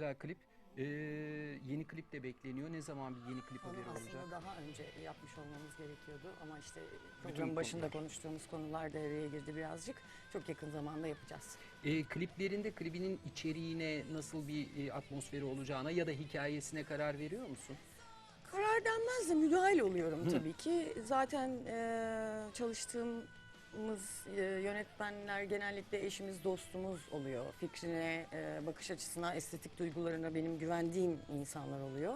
güzel klip. Ee, yeni klip de bekleniyor. Ne zaman bir yeni klip Onu haberi aslında olacak? daha önce yapmış olmamız gerekiyordu ama işte programın başında konular. konuştuğumuz konular devreye girdi birazcık. Çok yakın zamanda yapacağız. Ee, kliplerinde klibinin içeriğine nasıl bir e, atmosferi olacağına ya da hikayesine karar veriyor musun? Karar denmez de müdahil oluyorum Hı. tabii ki. Zaten e, çalıştığımız e, yönetmenler genellikle eşimiz, dostumuz oluyor. Fikrine, e, bakış açısına, estetik duygularına benim güvendiğim insanlar oluyor.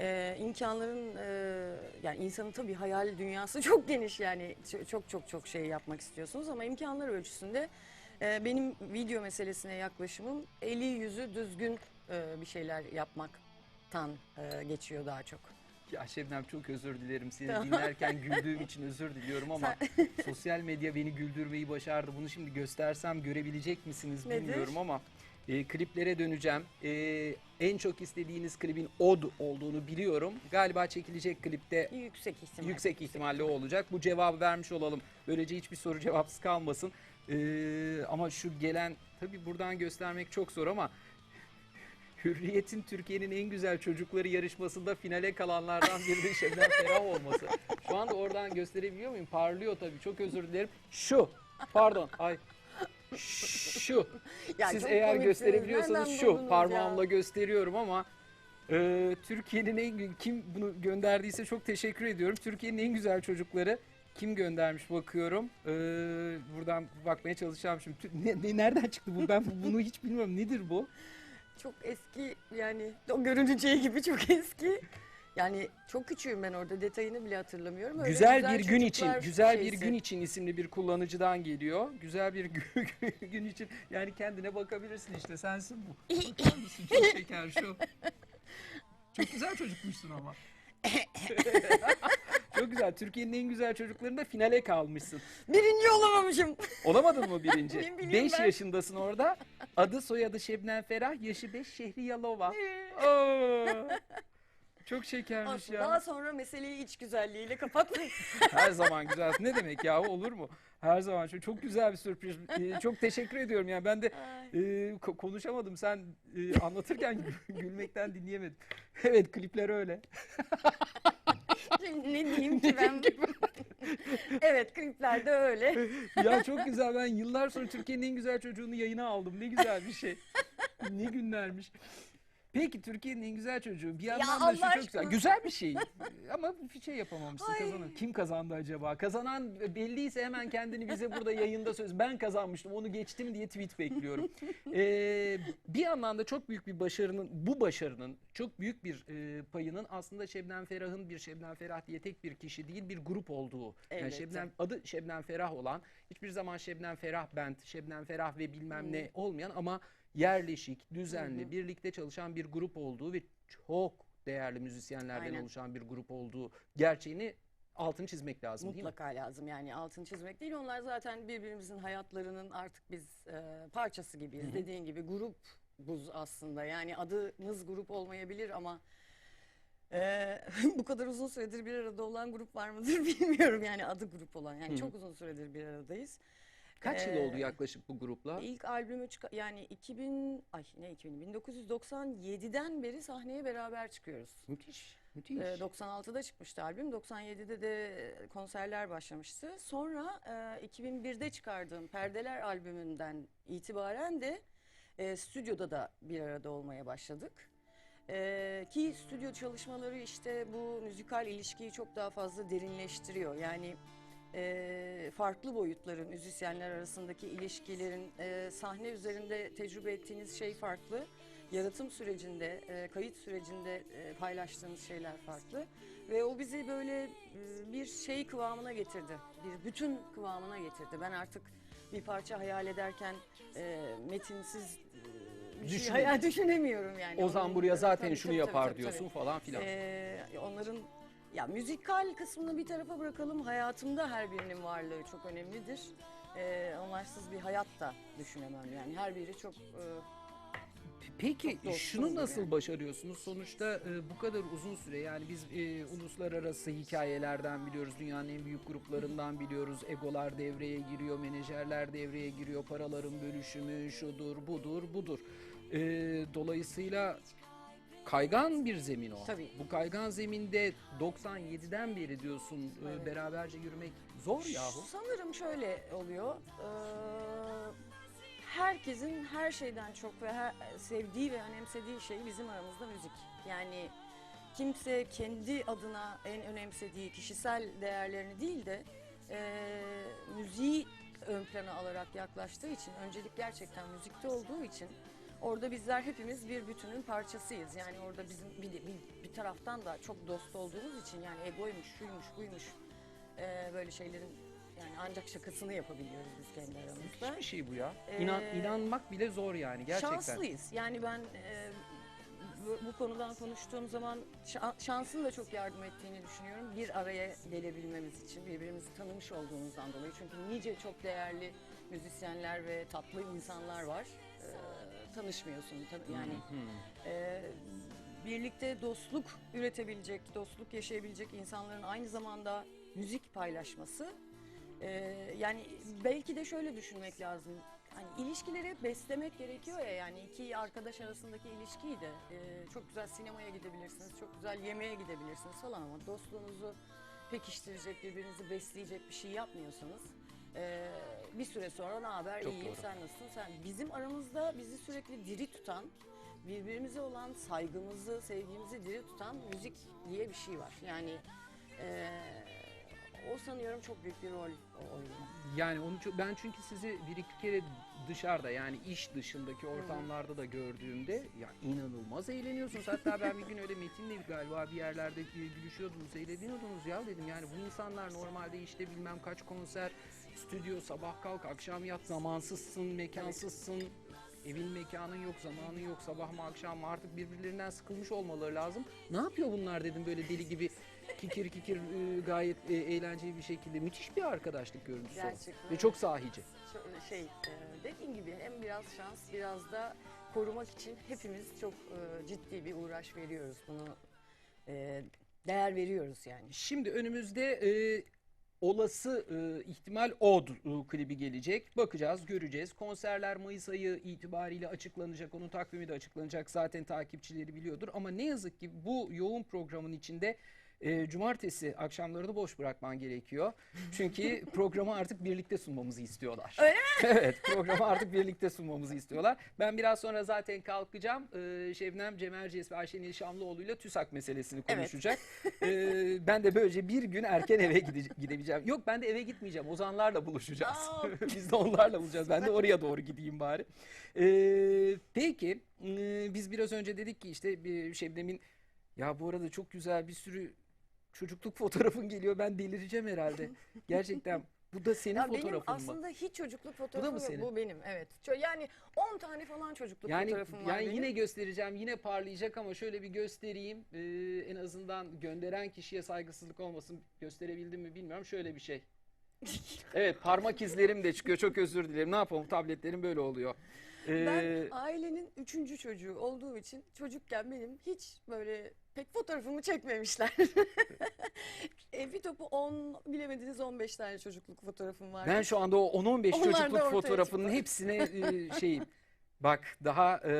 E, imkanların, e, yani insanın tabii hayal dünyası çok geniş yani çok çok çok şey yapmak istiyorsunuz ama imkanlar ölçüsünde e, benim video meselesine yaklaşımım eli yüzü düzgün e, bir şeyler yapmaktan e, geçiyor daha çok. Ya Şebnem çok özür dilerim. Seni Tamam. dinlerken güldüğüm için özür diliyorum ama sosyal medya beni güldürmeyi başardı. Bunu şimdi göstersem görebilecek misiniz Nedir? bilmiyorum ama e, kliplere döneceğim. E, en çok istediğiniz klibin Od olduğunu biliyorum. Galiba çekilecek klipte Yüksek ihtimal. yüksek ihtimalle o olacak. Bu cevabı vermiş olalım. Böylece hiçbir soru cevapsız kalmasın. Ee, ama şu gelen tabii buradan göstermek çok zor ama Hürriyet'in Türkiye'nin en güzel çocukları yarışmasında finale kalanlardan biri Şebnem Ferah olması. Şu anda oradan gösterebiliyor muyum? Parlıyor tabii. Çok özür dilerim. Şu. Pardon. Ay. Şu. Ya Siz çok eğer komiksiniz. gösterebiliyorsanız Nereden şu buldunuz parmağımla gösteriyorum ama e, Türkiye'nin en kim bunu gönderdiyse çok teşekkür ediyorum. Türkiye'nin en güzel çocukları kim göndermiş bakıyorum. E, buradan bakmaya çalışacağım şimdi. Tü- Ne, ne- nereden çıktı bu? Ben bunu hiç bilmiyorum. Nedir bu? Çok eski yani o görüneceği gibi çok eski. Yani çok küçüğüm ben orada detayını bile hatırlamıyorum. Öyle güzel, bir gün için, güzel bir şeysi. gün için isimli bir kullanıcıdan geliyor. Güzel bir gün, gün için. Yani kendine bakabilirsin işte sensin bu. Bakar mısın? Çok şeker şu. Çok güzel çocukmuşsun ama. Çok güzel. Türkiye'nin en güzel çocuklarında finale kalmışsın. Birinci olamamışım. Olamadın mı birinci? 5 ben. yaşındasın orada. Adı soyadı Şebnem Ferah, yaşı 5 şehri Yalova. Oo. Çok şekermiş Aslında ya. Daha sonra meseleyi iç güzelliğiyle kapatmayın. Her zaman güzel. Ne demek ya olur mu? Her zaman çok, çok güzel bir sürpriz. Ee, çok teşekkür ediyorum ya. Ben de e, ko- konuşamadım. Sen e, anlatırken gü- gülmekten dinleyemedim. Evet klipler öyle. Ne diyeyim ki ben? evet kliplerde öyle. Ya çok güzel. Ben yıllar sonra Türkiye'nin en güzel çocuğunu yayına aldım. Ne güzel bir şey. Ne günlermiş. Peki Türkiye'nin en güzel çocuğu bir yandan da Allah şu çok güzel. aşkına. Güzel bir şey. Ama bir şey yapamamışsın Ay. Kim kazandı acaba? Kazanan belliyse hemen kendini bize burada yayında söz. Ben kazanmıştım onu geçtim diye tweet bekliyorum. Ee, bir yandan da çok büyük bir başarının bu başarının çok büyük bir e, payının aslında Şebnem Ferah'ın bir Şebnem Ferah diye tek bir kişi değil bir grup olduğu. Yani. Şebnem adı Şebnem Ferah olan hiçbir zaman Şebnem Ferah Band, Şebnem Ferah ve bilmem ne olmayan ama yerleşik, düzenli, birlikte çalışan bir grup olduğu ve çok değerli müzisyenlerden Aynen. oluşan bir grup olduğu gerçeğini altını çizmek lazım değil mi? Mutlaka lazım yani altını çizmek değil. Onlar zaten birbirimizin hayatlarının artık biz e, parçası gibiyiz. Dediğin gibi grup buz aslında. Yani adımız grup olmayabilir ama e, bu kadar uzun süredir bir arada olan grup var mıdır bilmiyorum. Yani adı grup olan. Yani Hı. çok uzun süredir bir aradayız. Kaç yıl Ee, oldu yaklaşık bu grupla? İlk albümü çık yani 2000 ay ne 2000 1997'den beri sahneye beraber çıkıyoruz. Müthiş, müthiş. Ee, 96'da çıkmıştı albüm. 97'de de konserler başlamıştı. Sonra e, 2001'de çıkardığım Perdeler albümünden itibaren de e, stüdyoda da bir arada olmaya başladık. E, ki stüdyo çalışmaları işte bu müzikal ilişkiyi çok daha fazla derinleştiriyor. Yani e, farklı boyutların müzisyenler arasındaki ilişkilerin e, sahne üzerinde tecrübe ettiğiniz şey farklı. Yaratım sürecinde, e, kayıt sürecinde e, paylaştığınız şeyler farklı. Ve o bizi böyle e, bir şey kıvamına getirdi. Bir bütün kıvamına getirdi. Ben artık bir parça hayal ederken e, metinsiz e, şey Düşün- hayal düşünemiyorum yani. Ozan Onun- buraya zaten Tabii, şunu tabii, yapar tabii, diyorsun tabii. falan filan. Ee, onların ya müzikal kısmını bir tarafa bırakalım. Hayatımda her birinin varlığı çok önemlidir. Ee, onlarsız bir hayat da düşünemem yani. Her biri çok e, Peki Çok şunu nasıl yani. başarıyorsunuz? Sonuçta e, bu kadar uzun süre yani biz e, uluslararası hikayelerden biliyoruz. Dünyanın en büyük gruplarından biliyoruz. Egolar devreye giriyor, menajerler devreye giriyor. Paraların bölüşümü şudur, budur, budur. Ee, dolayısıyla kaygan bir zemin o. Tabii. Bu kaygan zeminde 97'den beri diyorsun e, Evet. beraberce yürümek zor yahu. Sanırım şöyle oluyor. Ee, herkesin her şeyden çok ve her, sevdiği ve önemsediği şey bizim aramızda müzik. Yani kimse kendi adına en önemsediği kişisel değerlerini değil de e, müziği ön plana alarak yaklaştığı için, öncelik gerçekten müzikte olduğu için orada bizler hepimiz bir bütünün parçasıyız. Yani orada bizim bir, bir, bir taraftan da çok dost olduğumuz için yani egoymuş, şuymuş, buymuş e, böyle şeylerin yani ancak şakasını yapabiliyoruz biz kendi aramızda. Hiçbir şey bu ya. İnan, Ee, inanmak bile zor yani gerçekten. Şanslıyız. Yani ben e, bu, bu konudan konuştuğum zaman şa- şansın da çok yardım ettiğini düşünüyorum. Bir araya gelebilmemiz için birbirimizi tanımış olduğumuzdan dolayı. Çünkü nice çok değerli müzisyenler ve tatlı insanlar var. E, tanışmıyorsun. tan- yani e, birlikte dostluk üretebilecek, dostluk yaşayabilecek insanların aynı zamanda müzik paylaşması. e, yani belki de şöyle düşünmek lazım. Hani ilişkileri beslemek gerekiyor ya yani iki arkadaş arasındaki ilişkiyi de e, çok güzel sinemaya gidebilirsiniz, çok güzel yemeğe gidebilirsiniz falan ama dostluğunuzu pekiştirecek, birbirinizi besleyecek bir şey yapmıyorsanız e, bir süre sonra ne haber, Çok iyiyim, doğru. sen nasılsın, sen. Bizim aramızda bizi sürekli diri tutan, birbirimize olan saygımızı, sevgimizi diri tutan müzik diye bir şey var. Yani e, o sanıyorum çok büyük bir rol oynuyor. Yani onu çok, ben çünkü sizi bir iki kere dışarıda yani iş dışındaki ortamlarda da gördüğümde ya inanılmaz eğleniyorsunuz. Hatta ben bir gün öyle Metin'le galiba bir yerlerde e, gülüşüyordunuz, eğleniyordunuz ya dedim. Yani bu insanlar normalde işte bilmem kaç konser, stüdyo, sabah kalk, akşam yat, zamansızsın, mekansızsın. Evin mekanın yok, zamanın yok, sabah mı akşam mı artık birbirlerinden sıkılmış olmaları lazım. Ne yapıyor bunlar dedim böyle deli gibi kikir kikir e, gayet e, eğlenceli bir şekilde. Müthiş bir arkadaşlık görüntüsü o. Gerçekten. Ve çok sahici. Şey e, dediğim gibi hem biraz şans biraz da korumak için hepimiz çok e, ciddi bir uğraş veriyoruz. Bunu e, değer veriyoruz yani. Şimdi önümüzde e, olası e, ihtimal Od e, klibi gelecek. Bakacağız, göreceğiz. Konserler Mayıs ayı itibariyle açıklanacak. Onun takvimi de açıklanacak. Zaten takipçileri biliyordur. Ama ne yazık ki bu yoğun programın içinde e, cumartesi akşamları da boş bırakman gerekiyor. Çünkü programı artık birlikte sunmamızı istiyorlar. Öyle mi? evet, programı artık birlikte sunmamızı istiyorlar. Ben biraz sonra zaten kalkacağım. Ee, Şebnem Cemercies ve Ayşenil Şamlıoğlu ile TÜSAK meselesini Evet. konuşacak. Ee, ben de böylece bir gün erken eve gide- gidebileceğim. Yok ben de eve gitmeyeceğim. Ozanlarla buluşacağız. Biz de onlarla buluşacağız. Ben de oraya doğru gideyim bari. Ee, peki e, biz biraz önce dedik ki işte bir Şebnem'in ya bu arada çok güzel bir sürü çocukluk fotoğrafın geliyor. Ben delireceğim herhalde. Gerçekten bu da senin Ya benim fotoğrafın mı? aslında hiç çocukluk fotoğrafım mı yok. senin? Bu benim evet. Yani 10 tane falan çocukluk Yani fotoğrafım var yani benim. yine göstereceğim, yine parlayacak ama şöyle bir göstereyim. Ee, en azından gönderen kişiye saygısızlık olmasın. Gösterebildim mi bilmiyorum. Şöyle bir şey. Evet, parmak izlerim de çıkıyor. Çok özür dilerim. Ne yapalım? Tabletlerim böyle oluyor. Ee, Ben ailenin üçüncü çocuğu olduğum için çocukken benim hiç böyle pek fotoğrafımı çekmemişler. e, bir topu 10 bilemediniz 15 tane çocukluk fotoğrafım var. ben şu anda o 10-15 Onlar da çocukluk ortaya fotoğrafının çıktı. hepsine e, şeyim. Bak daha e,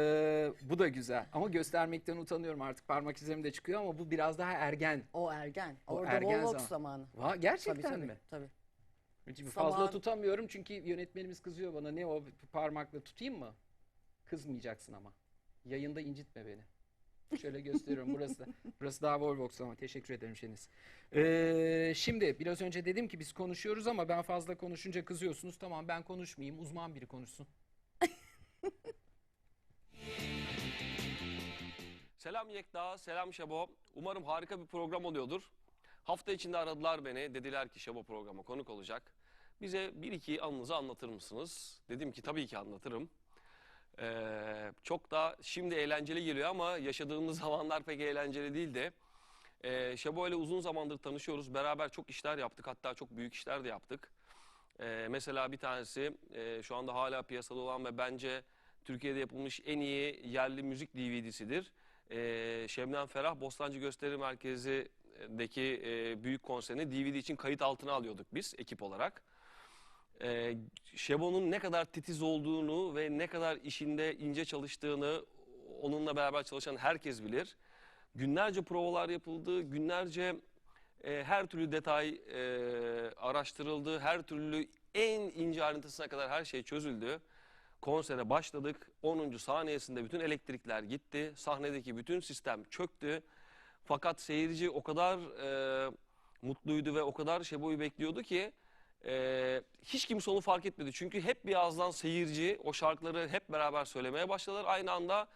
bu da güzel ama göstermekten utanıyorum artık parmak izlerim de çıkıyor ama bu biraz daha ergen. O ergen. O Orada ergen Volvox zaman. zamanı. Va gerçekten tabii, tabii, mi? Tabii. Şimdi Fazla tutamıyorum çünkü yönetmenimiz kızıyor bana. Ne o parmakla tutayım mı? Kızmayacaksın ama. Yayında incitme beni. Şöyle gösteriyorum burası da. Burası daha Volvox ama teşekkür ederim Şeniz. Ee, şimdi biraz önce dedim ki biz konuşuyoruz ama ben fazla konuşunca kızıyorsunuz. Tamam ben konuşmayayım uzman biri konuşsun. Selam Yekta, selam Şabo. Umarım harika bir program oluyordur. Hafta içinde aradılar beni. Dediler ki Şabo programa konuk olacak. Bize bir iki anınızı anlatır mısınız? Dedim ki tabii ki anlatırım. Ee, çok da şimdi eğlenceli geliyor ama yaşadığımız zamanlar pek eğlenceli değil de. Ee, Şabo ile uzun zamandır tanışıyoruz. Beraber çok işler yaptık. Hatta çok büyük işler de yaptık. Ee, mesela bir tanesi e, şu anda hala piyasada olan ve bence Türkiye'de yapılmış en iyi yerli müzik DVD'sidir. Ee, Şebnem Ferah Bostancı Gösteri Merkezi'deki e, büyük konserini DVD için kayıt altına alıyorduk biz ekip olarak. e, Şebo'nun ne kadar titiz olduğunu ve ne kadar işinde ince çalıştığını onunla beraber çalışan herkes bilir. Günlerce provalar yapıldı, günlerce e, her türlü detay e, araştırıldı, her türlü en ince ayrıntısına kadar her şey çözüldü. Konsere başladık. 10. saniyesinde bütün elektrikler gitti. Sahnedeki bütün sistem çöktü. Fakat seyirci o kadar e, mutluydu ve o kadar Şebo'yu bekliyordu ki e, hiç kimse onu fark etmedi. Çünkü hep bir ağızdan seyirci o şarkıları hep beraber söylemeye başladılar. Aynı anda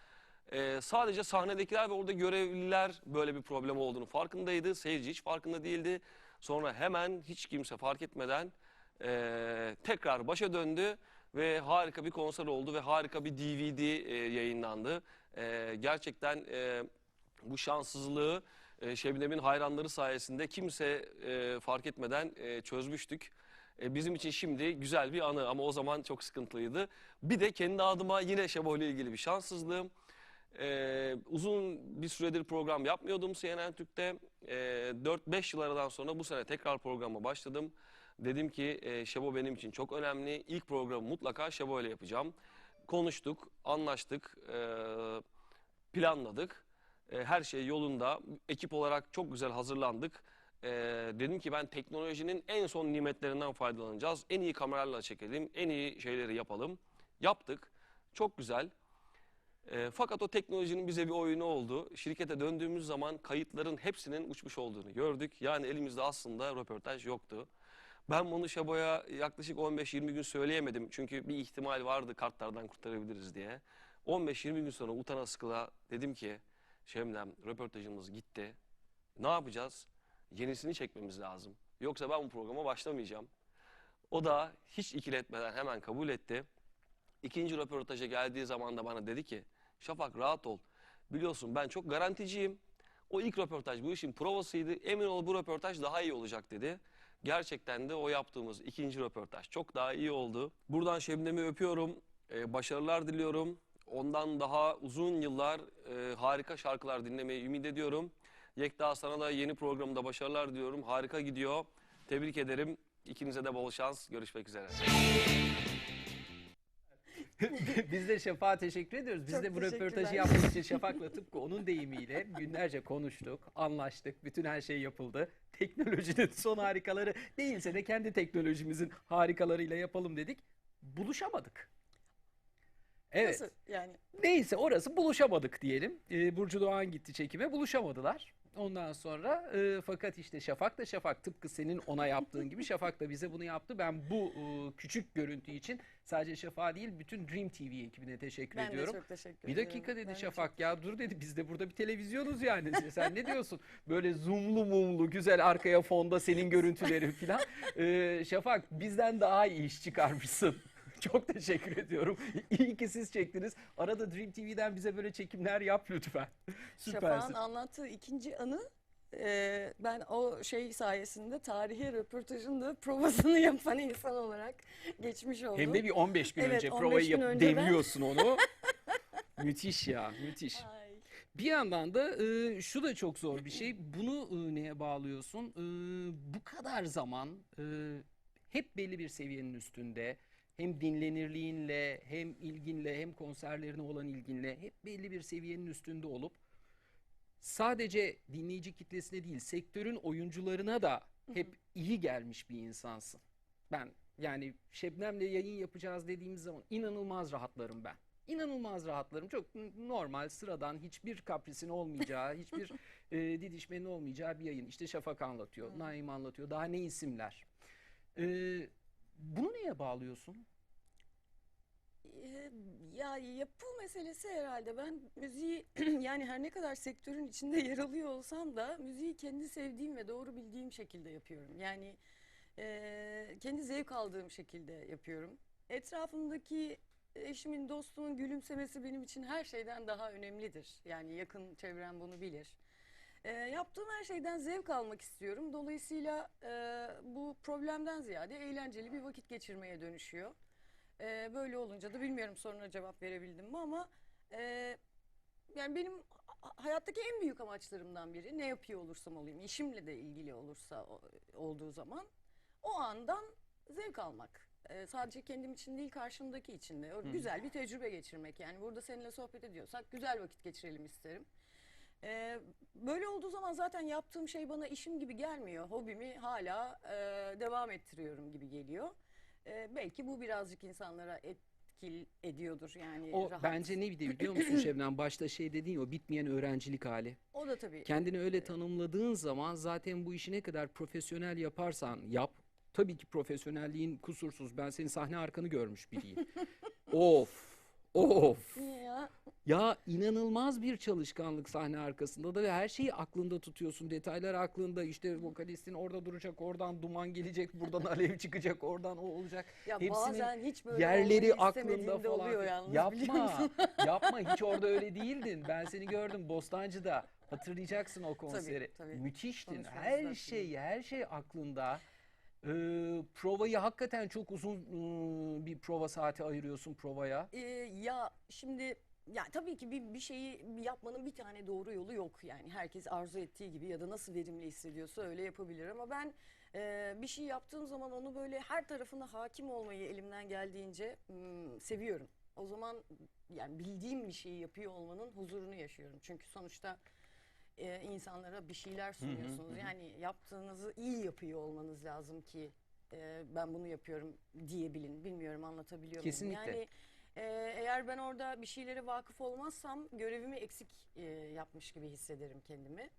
e, sadece sahnedekiler ve orada görevliler böyle bir problem olduğunu farkındaydı. Seyirci hiç farkında değildi. Sonra hemen hiç kimse fark etmeden e, tekrar başa döndü ve harika bir konser oldu ve harika bir DVD e, yayınlandı. E, gerçekten e, bu şanssızlığı e, Şebnem'in hayranları sayesinde kimse e, fark etmeden e, çözmüştük. E, bizim için şimdi güzel bir anı ama o zaman çok sıkıntılıydı. Bir de kendi adıma yine Şebo ile ilgili bir şanssızlığım. E, uzun bir süredir program yapmıyordum CNN Türk'te. E, 4-5 yıl sonra bu sene tekrar programa başladım. Dedim ki e, Şebo benim için çok önemli. İlk programı mutlaka Şebo ile yapacağım. Konuştuk, anlaştık, e, planladık. E, her şey yolunda. Ekip olarak çok güzel hazırlandık. E, dedim ki ben teknolojinin en son nimetlerinden faydalanacağız. En iyi kameralarla çekelim, en iyi şeyleri yapalım. Yaptık. Çok güzel. E, fakat o teknolojinin bize bir oyunu oldu. Şirkete döndüğümüz zaman kayıtların hepsinin uçmuş olduğunu gördük. Yani elimizde aslında röportaj yoktu. Ben bunu Şabo'ya yaklaşık 15-20 gün söyleyemedim. Çünkü bir ihtimal vardı kartlardan kurtarabiliriz diye. 15-20 gün sonra utana sıkıla dedim ki Şemdem röportajımız gitti. Ne yapacağız? Yenisini çekmemiz lazım. Yoksa ben bu programa başlamayacağım. O da hiç ikiletmeden hemen kabul etti. İkinci röportaja geldiği zaman da bana dedi ki Şafak rahat ol. Biliyorsun ben çok garanticiyim. O ilk röportaj bu işin provasıydı. Emin ol bu röportaj daha iyi olacak dedi. Gerçekten de o yaptığımız ikinci röportaj çok daha iyi oldu. Buradan Şebnem'i öpüyorum. Ee, başarılar diliyorum. Ondan daha uzun yıllar e, harika şarkılar dinlemeyi ümit ediyorum. Yekta sana da yeni programda başarılar diliyorum. Harika gidiyor. Tebrik ederim. İkinize de bol şans. Görüşmek üzere. Biz de Şafak'a teşekkür ediyoruz. Biz Çok de bu röportajı yapmak için Şafak'la tıpkı onun deyimiyle günlerce konuştuk, anlaştık. Bütün her şey yapıldı. Teknolojinin son harikaları değilse de kendi teknolojimizin harikalarıyla yapalım dedik. Buluşamadık. Evet. Nasıl yani? Neyse orası buluşamadık diyelim. Ee, Burcu Doğan gitti çekime buluşamadılar. Ondan sonra e, fakat işte Şafak da Şafak tıpkı senin ona yaptığın gibi Şafak da bize bunu yaptı. Ben bu e, küçük görüntü için sadece Şafak değil bütün Dream TV ekibine teşekkür Ben ediyorum. de çok teşekkür Bir ediyorum. dakika dedi Ben de Şafak ya dur dedi biz de burada bir televizyonuz yani sen ne diyorsun böyle zoomlu mumlu güzel arkaya fonda senin görüntülerin falan Ee, Şafak bizden daha iyi iş çıkarmışsın. Çok teşekkür ediyorum. İyi ki siz çektiniz. Arada Dream TV'den bize böyle çekimler yap lütfen. Süpersin. Şafak'ın anlattığı ikinci anı e, ben o şey sayesinde tarihi röportajın da provasını yapan insan olarak geçmiş oldum. Hem de bir 15 gün Evet, önce 15 provayı gün yapıp önceden. demiyorsun onu. müthiş ya müthiş. Ay. Bir yandan da e, şu da çok zor bir şey. Bunu e, neye bağlıyorsun? E, bu kadar zaman e, hep belli bir seviyenin üstünde. Hem dinlenirliğinle, hem ilginle, hem konserlerine olan ilginle hep belli bir seviyenin üstünde olup sadece dinleyici kitlesine değil, sektörün oyuncularına da hep iyi gelmiş bir insansın. Ben yani Şebnem'le yayın yapacağız dediğimiz zaman inanılmaz rahatlarım ben. İnanılmaz rahatlarım. Çok normal, sıradan, hiçbir kaprisin olmayacağı, hiçbir e, didişmenin olmayacağı bir yayın. İşte Şafak anlatıyor, Naim anlatıyor. Daha ne isimler. E, bunu neye bağlıyorsun? Ee, Ya yapı meselesi herhalde. Ben müziği yani her ne kadar sektörün içinde yer alıyor olsam da müziği kendi sevdiğim ve doğru bildiğim şekilde yapıyorum. Yani e, kendi zevk aldığım şekilde yapıyorum. Etrafımdaki eşimin, dostumun gülümsemesi benim için her şeyden daha önemlidir. Yani yakın çevrem bunu bilir. E, yaptığım her şeyden zevk almak istiyorum. Dolayısıyla e, bu problemden ziyade eğlenceli bir vakit geçirmeye dönüşüyor. Ee, böyle olunca da bilmiyorum soruna cevap verebildim mi ama e, yani benim ha- hayattaki en büyük amaçlarımdan biri ne yapıyor olursam olayım işimle de ilgili olursa olduğu zaman o andan zevk almak. e, sadece kendim için değil karşımdaki için de. Güzel bir tecrübe geçirmek. Yani burada seninle sohbet ediyorsak güzel vakit geçirelim isterim. E, böyle olduğu zaman zaten yaptığım şey bana işim gibi gelmiyor. Hobimi hala e, devam ettiriyorum gibi geliyor. E, belki bu birazcık insanlara etkil ediyordur yani. O rahat. bence ne biliyor biliyor musun Şebnem? Başta şey dedin ya o bitmeyen öğrencilik hali. O da tabii. Kendini öyle tanımladığın zaman zaten bu işi ne kadar profesyonel yaparsan yap. Tabii ki profesyonelliğin kusursuz. Ben senin sahne arkanı görmüş biriyim. of. Of. Ya? Ya inanılmaz bir çalışkanlık sahne arkasında da ve her şeyi aklında tutuyorsun. Detaylar aklında. İşte vokalistin orada duracak, oradan duman gelecek, buradan alev çıkacak, oradan o olacak. Ya Hepsinin bazen hiç böyle yerleri aklında falan. oluyor yalnız biliyor yapma, yapma. Hiç orada öyle değildin. Ben seni gördüm Bostancı'da. Hatırlayacaksın o konseri. tabii. Müthiştin. Konuşmamızı Her şey, her şey aklında. Ee, provayı hakikaten çok uzun ıı, bir prova saati ayırıyorsun provaya. Ee, ya şimdi ya tabii ki bir, bir şeyi yapmanın bir tane doğru yolu yok yani herkes arzu ettiği gibi ya da nasıl verimli hissediyorsa öyle yapabilir ama ben e, bir şey yaptığım zaman onu böyle her tarafına hakim olmayı elimden geldiğince hmm, seviyorum. O zaman yani bildiğim bir şeyi yapıyor olmanın huzurunu yaşıyorum çünkü sonuçta e, insanlara bir şeyler sunuyorsunuz yani yaptığınızı iyi yapıyor olmanız lazım ki e, ben bunu yapıyorum diyebilin bilmiyorum anlatabiliyor muyum? Kesinlikle. Yani ee, eğer ben orada bir şeylere vakıf olmazsam görevimi eksik e, yapmış gibi hissederim kendimi.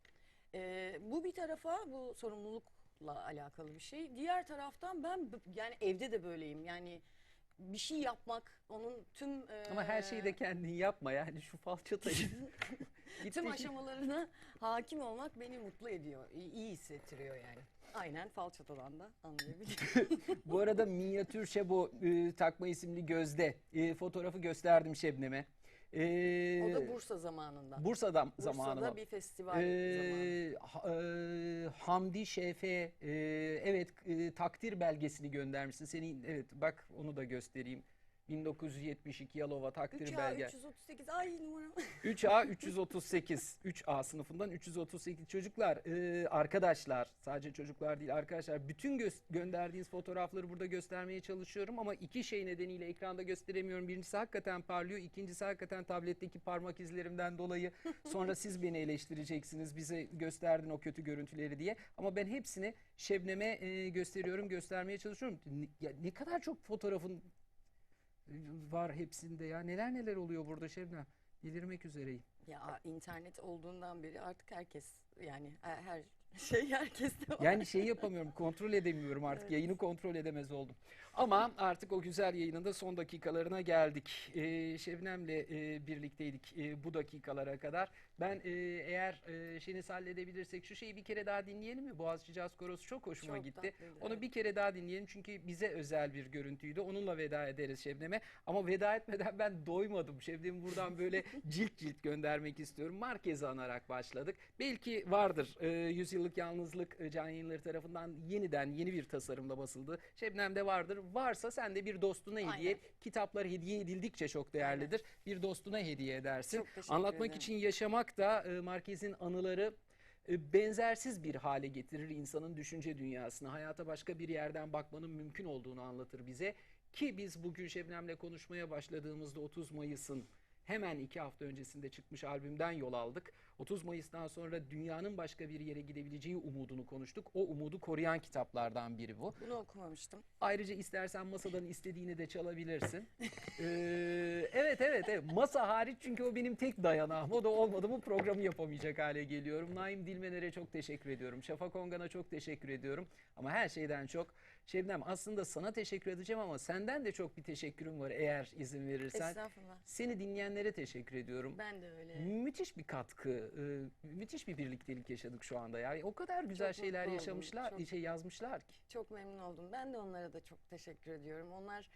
Ee, bu bir tarafa bu sorumlulukla alakalı bir şey. Diğer taraftan ben yani evde de böyleyim. Yani bir şey yapmak onun tüm e, Ama her şeyi de kendin yapma yani şu falçatayı. Tüm aşamalarına hakim olmak beni mutlu ediyor. İyi, iyi hissettiriyor yani. Aynen falçatadan da anlayabiliyorum. Bu arada minyatür şebo e, takma isimli gözde e, fotoğrafı gösterdim Şebnem'e. E, o da Bursa zamanında. Bursa'dan Bursa'da zamanı. bir festival zamanı. Ee, ha- e, Hamdi Şefe e, evet e, takdir belgesini göndermişsin. Senin evet bak onu da göstereyim. 1972 Yalova takdir 3A belge. 338 ay numaram. 3A 338. 3A sınıfından 338 çocuklar, e, arkadaşlar, sadece çocuklar değil arkadaşlar. Bütün gö- gönderdiğiniz fotoğrafları burada göstermeye çalışıyorum ama iki şey nedeniyle ekranda gösteremiyorum. Birincisi hakikaten parlıyor, ikincisi hakikaten tabletteki parmak izlerimden dolayı. Sonra siz beni eleştireceksiniz, bize gösterdin o kötü görüntüleri diye. Ama ben hepsini Şebnem'e e, gösteriyorum, göstermeye çalışıyorum. Ne, ya ne kadar çok fotoğrafın var hepsinde ya. Neler neler oluyor burada Şebnem. Delirmek üzereyim. Ya internet olduğundan beri artık herkes yani her her şey herkeste var. Yani şey yapamıyorum, kontrol edemiyorum artık. Evet. Yayını kontrol edemez oldum. Ama artık o güzel yayının son dakikalarına geldik. Ee, Şebnem'le e, birlikteydik e, bu dakikalara kadar. Ben e, eğer e, şeyinizi halledebilirsek şu şeyi bir kere daha dinleyelim mi? Boğaziçi Caz Korosu çok hoşuma Çok gitti. tatlıydı, Onu evet. bir kere daha dinleyelim çünkü bize özel bir görüntüydü. Onunla veda ederiz Şebnem'e. Ama veda etmeden ben doymadım. Şebnem'i buradan böyle cilt cilt göndermek istiyorum. Marquez'i anarak başladık. Belki vardır. E, Yüzyıllık Yalnızlık e, Can Yayınları tarafından yeniden yeni bir tasarımla basıldı. Şebnem'de vardır. Varsa sen de bir dostuna hediye et. Kitaplar hediye edildikçe çok değerlidir. Bir dostuna hediye edersin. Anlatmak ederim. için yaşamak da e, Marquez'in anıları e, benzersiz bir hale getirir insanın düşünce dünyasını. Hayata başka bir yerden bakmanın mümkün olduğunu anlatır bize. Ki biz bugün Şebnem'le konuşmaya başladığımızda 30 Mayıs'ın hemen iki hafta öncesinde çıkmış albümden yol aldık. 30 Mayıs'tan sonra dünyanın başka bir yere gidebileceği umudunu konuştuk. O umudu koruyan kitaplardan biri bu. Bunu okumamıştım. Ayrıca istersen masadan istediğini de çalabilirsin. Ee, evet evet evet masa hariç çünkü o benim tek dayanağım. O da olmadı mı programı yapamayacak hale geliyorum. Naim Dilmener'e çok teşekkür ediyorum. Şafak Ongan'a çok teşekkür ediyorum. Ama her şeyden çok Şebnem aslında sana teşekkür edeceğim ama senden de çok bir teşekkürüm var eğer izin verirsen. Estağfurullah. Seni dinleyenlere teşekkür ediyorum. Ben de öyle. Müthiş bir katkı, e, müthiş bir birliktelik yaşadık şu anda. Yani o kadar güzel Çok şeyler yaşamışlar, çok. şey yazmışlar ki. Çok memnun oldum. Ben de onlara da çok teşekkür ediyorum. Onlar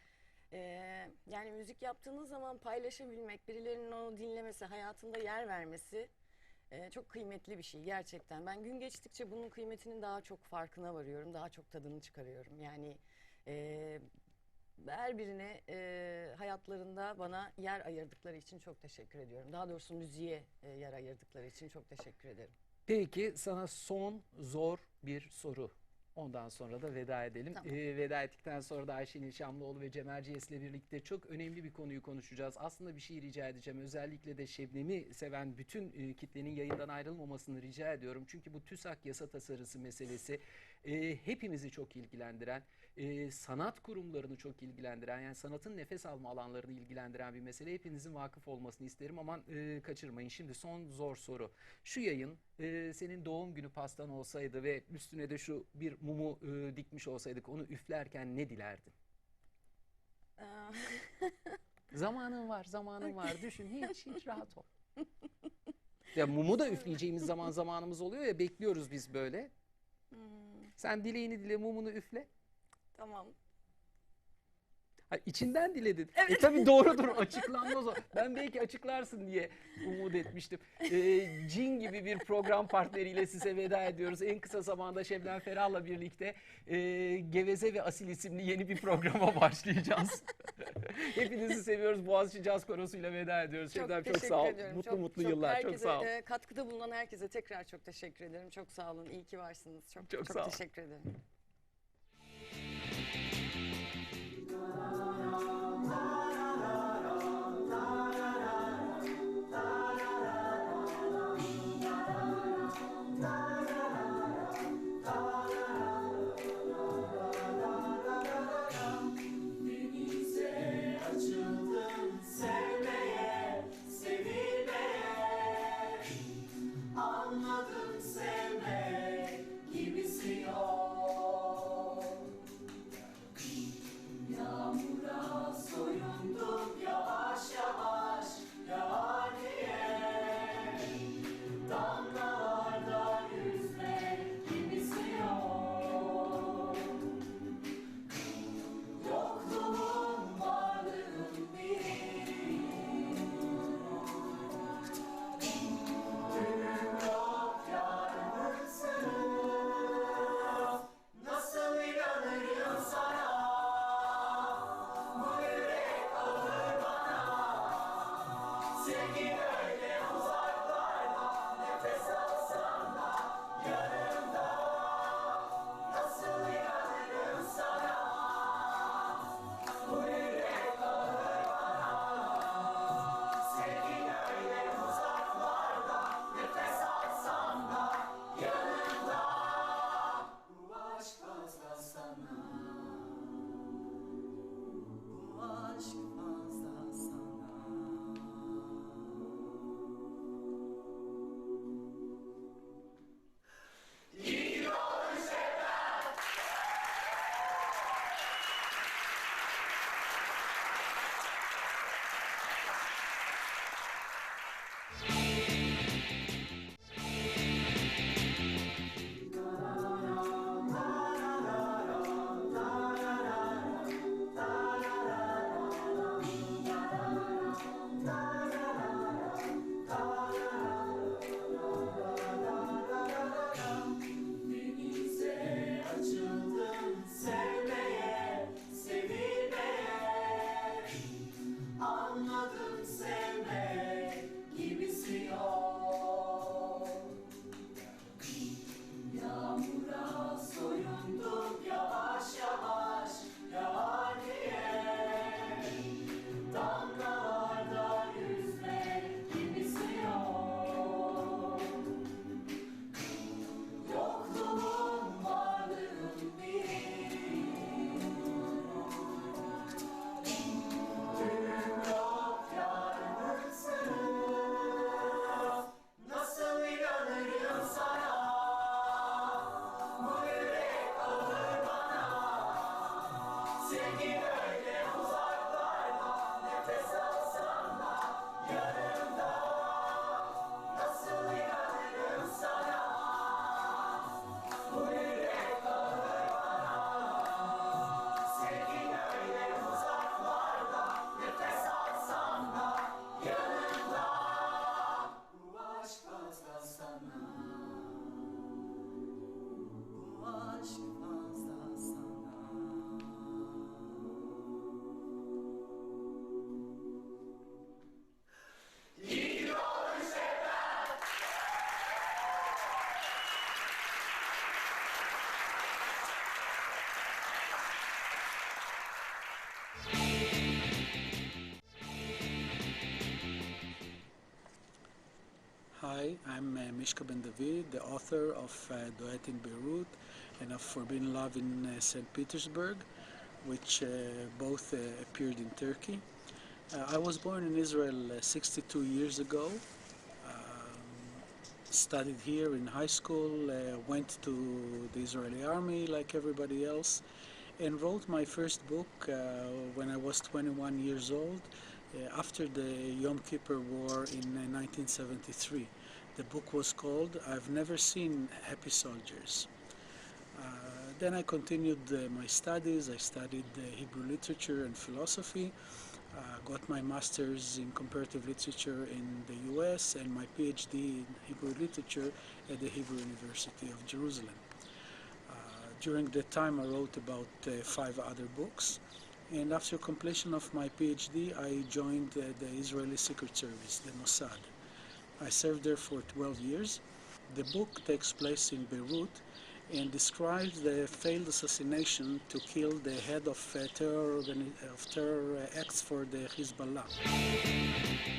eee, yani müzik yaptığınız zaman paylaşabilmek, birilerinin onu dinlemesi, hayatında yer vermesi eee, çok kıymetli bir şey gerçekten. Ben gün geçtikçe bunun kıymetinin daha çok farkına varıyorum, daha çok tadını çıkarıyorum. Yani eee, her birine eee, hayatlarında bana yer ayırdıkları için çok teşekkür ediyorum. Daha doğrusu müziğe eee, yer ayırdıkları için çok teşekkür ederim. Peki sana son zor bir soru. Ondan sonra da veda edelim. Tamam. Ee, veda ettikten sonra da Ayşenil Şamlıoğlu ve Cem Erciyes'le birlikte çok önemli bir konuyu konuşacağız. Aslında bir şey rica edeceğim. Özellikle de Şebnem'i seven bütün e, kitlenin yayından ayrılmamasını rica ediyorum. Çünkü bu TÜSAK yasa tasarısı meselesi e, hepimizi çok ilgilendiren, e, sanat kurumlarını çok ilgilendiren, yani sanatın nefes alma alanlarını ilgilendiren bir mesele. Hepinizin vakıf olmasını isterim. Aman e, kaçırmayın. Şimdi son zor soru. Şu yayın e, senin doğum günü pastan olsaydı ve üstüne de şu bir mumu e, dikmiş olsaydık onu üflerken ne dilerdin? Zamanın var, zamanın var. Düşün hiç hiç rahat ol. Ya mumu da üfleyeceğimiz zaman zamanımız oluyor ya bekliyoruz biz böyle. hmm, Sen dileğini dile, mumunu üfle. Tamam. Ha, içinden diledin. E tabii doğrudur açıklanmaz o. Ben belki açıklarsın diye umut etmiştim. Ee, Cin gibi bir program partneriyle size veda ediyoruz. En kısa zamanda Şebnem Ferah'la birlikte e, Geveze ve Asil isimli yeni bir programa başlayacağız. Hepinizi seviyoruz. Boğaziçi Caz Korosu'yla veda ediyoruz. Şebnem çok, sağ ol. ediyorum. Mutlu Çok- mutlu çok yıllar. herkese, çok sağ ol. e, katkıda bulunan herkese tekrar çok teşekkür ederim. Çok sağ olun. İyi ki varsınız. Çok Çok çok, sağ ol. teşekkür ederim. Bu Uh, Mishka Ben David, the author of uh, Duet in Beirut and of Forbidden Love in uh, St. Petersburg, which uh, both uh, appeared in Turkey. Uh, I was born in Israel uh, 62 years ago. Um, studied here in high school, went to the Israeli army like everybody else, and wrote my first book when I was 21 years old after the Yom Kippur War in uh, 1973. The book was called I've Never Seen Happy Soldiers. Uh, then I continued uh, my studies. I studied uh, Hebrew literature and philosophy. Uh, got my master's in comparative literature in the US and my PhD in Hebrew literature at the Hebrew University of Jerusalem. Uh, during that time, I wrote about five other books. And after completion of my PhD, I joined the Israeli Secret Service, the Mossad. I served there for 12 years. The book takes place in Beirut and describes the failed assassination to kill the head of uh, terror, of terror acts for the Hezbollah.